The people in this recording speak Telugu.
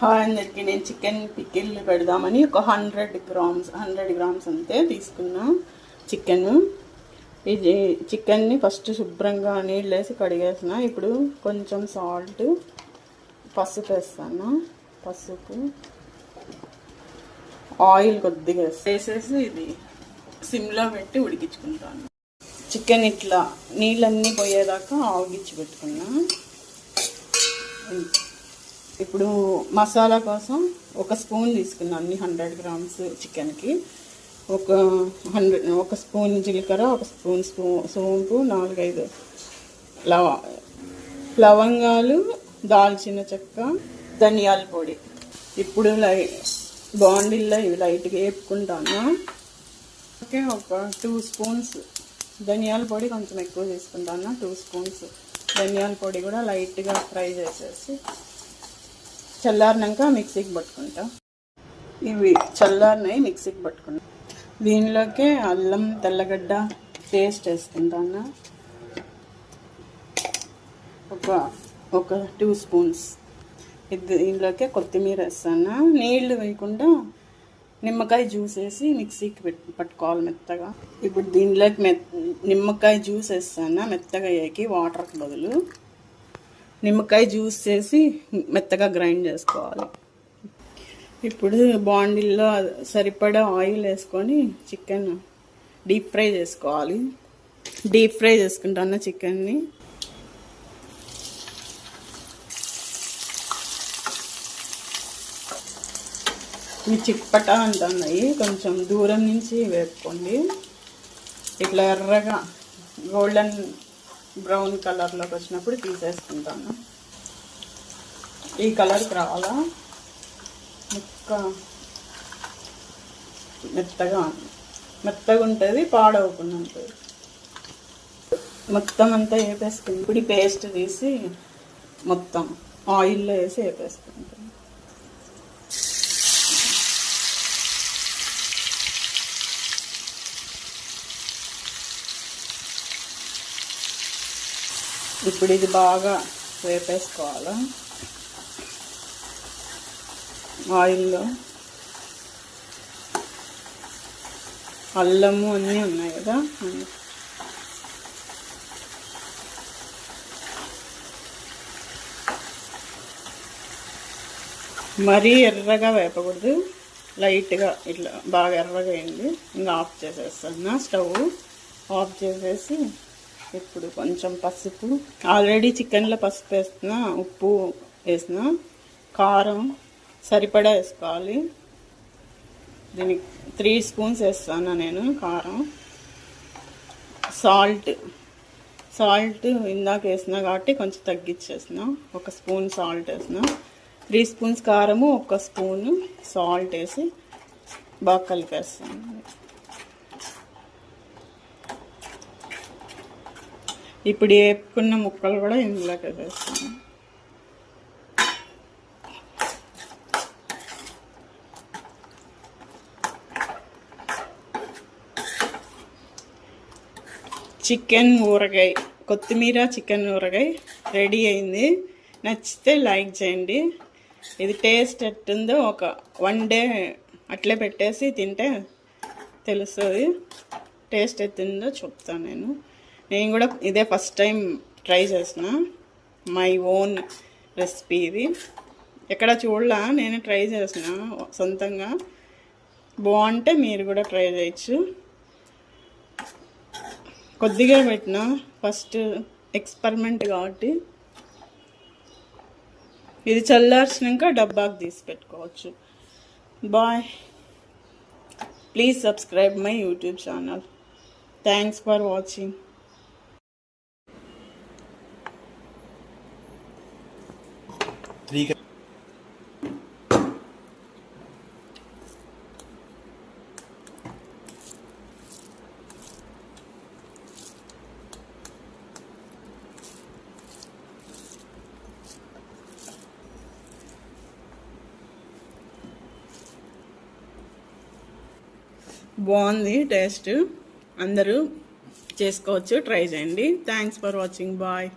హాయ్ అందరికి నేను చికెన్ పికిల్ పెడదామని ఒక హండ్రెడ్ గ్రామ్స్ హండ్రెడ్ గ్రామ్స్ అంతే తీసుకున్నా చికెన్. ఇది చికెన్ని ఫస్ట్ శుభ్రంగా నీళ్ళు వేసి కడిగేసిన. ఇప్పుడు కొంచెం సాల్ట్ పసుపు వేస్తాను. పసుపు ఆయిల్ కొద్దిగా వేసేసి ఇది సిమ్లో పెట్టి ఉడికించుకుంటాను. చికెన్ ఇట్లా నీళ్ళన్నీ పోయేదాకా ఆగిచ్చి పెట్టుకున్నా. ఇప్పుడు మసాలా కోసం ఒక స్పూన్ తీసుకున్నాను అన్ని హండ్రెడ్ గ్రామ్స్ చికెన్కి. ఒక హండ్రెడ్ ఒక స్పూన్ జీలకర్ర ఒక స్పూన్ స్పూ సోంపు నాలుగైదు లవ లవంగాలు దాల్చిన చెక్క ధనియాల పొడి. ఇప్పుడు లై బాండిల్లో ఇవి లైట్గా వేపుకుంటాను. ఓకే ఒక టూ స్పూన్స్ ధనియాల పొడి కొంచెం ఎక్కువ తీసుకుంటాను. టూ స్పూన్స్ ధనియాల పొడి కూడా లైట్గా ఫ్రై చేసేసి చల్లారినాక మిక్సీకి పట్టుకుంటా. ఇవి చల్లారినాయి మిక్సీకి పట్టుకుంటా దీనిలోకి అల్లం తెల్లగడ్డ పేస్ట్ వేసుకుంటాను. ఒక ఒక టూ స్పూన్స్. ఇది దీనిలోకి కొత్తిమీర వేస్తాను. నీళ్ళు వేయకుండా నిమ్మకాయ జ్యూస్ వేసి మిక్సీకి పెట్టి పట్టుకోవాలి మెత్తగా. ఇప్పుడు దీనిలోకి మె నిమ్మకాయ జ్యూస్ వేస్తాను మెత్తగా అయ్యాకి వాటర్కి బదులు. నిమ్మకాయ జ్యూస్ చేసి మెత్తగా గ్రైండ్ చేసుకోవాలి. ఇప్పుడు బాండిల్లో సరిపడా ఆయిల్ వేసుకొని చికెన్ డీప్ ఫ్రై చేసుకోవాలి. డీప్ ఫ్రై చేసుకుంటాను చికెన్ని ఇవి చిట్పట అంటున్నాయి. కొంచెం దూరం నుంచి వేపుకోండి. ఇట్లా ఎర్రగా గోల్డెన్ బ్రౌన్ కలర్లోకి వచ్చినప్పుడు తీసేసుకుంటాను. ఈ కలర్కి రావాలా ముక్క మెత్తగా మెత్తగా ఉంటుంది పాడవకుండా ఉంటుంది. మొత్తం అంతా వేపేసుకుని ఇప్పుడు పేస్ట్ తీసి మొత్తం ఆయిల్లో వేసి వేపేసుకుంటాం ఇప్పుడు ఇది బాగా వేపేసుకోవాలి? ఆయిల్లో. అల్లము అన్నీ ఉన్నాయి కదా? మరీ ఎర్రగా వేపకూడదు. లైట్గా ఇట్లా బాగా ఎర్రగా అయింది. ఇంకా ఆఫ్ చేసేస్తాను. స్టవ్ ఆఫ్ చేసేసి ఇప్పుడు కొంచెం పసుపు. ఆల్రెడీ చికెన్లో పసుపు వేసిన ఉప్పు వేసిన కారం సరిపడా వేసుకోవాలి. దీనికి త్రీ స్పూన్స్ వేస్తాను నేను కారం. సాల్ట్ సాల్ట్ ఇందాక వేసిన కాబట్టి కొంచెం తగ్గించేసిన ఒక స్పూన్ సాల్ట్ వేసిన త్రీ స్పూన్స్ కారము ఒక స్పూను సాల్ట్ వేసి బాగా కలిపేస్తాను. ఇప్పుడు వేపుకున్న ముక్కలు కూడా ఇందులోకి వేస్తాను. చికెన్ ఊరగాయ కొత్తిమీర చికెన్ ఊరగాయ రెడీ అయింది. నచ్చితే లైక్ చేయండి. ఇది టేస్ట్ ఎట్టుందో ఒక వన్ డే అట్లే పెట్టేసి తింటే తెలుస్తుంది. టేస్ట్ ఎత్తుందో చెప్తాను నేను. నేను కూడా ఇదే ఫస్ట్ టైం ట్రై చేసిన మై ఓన్ రెసిపీ ఇది. ఎక్కడ చూడలా నేను ట్రై చేసిన సొంతంగా. బాగుంటే మీరు కూడా ట్రై చేయొచ్చు. కొద్దిగా పెట్టిన ఫస్ట్ ఎక్స్పెరిమెంట్ కాబట్టి. ఇది చల్లార్చినాక డబ్బాకి తీసి పెట్టుకోవచ్చు. Bye please subscribe my YouTube channel thanks for watching బాగుంది టేస్ట్. అందరూ చేసుకోవచ్చు ట్రై చేయండి. Thanks for watching bye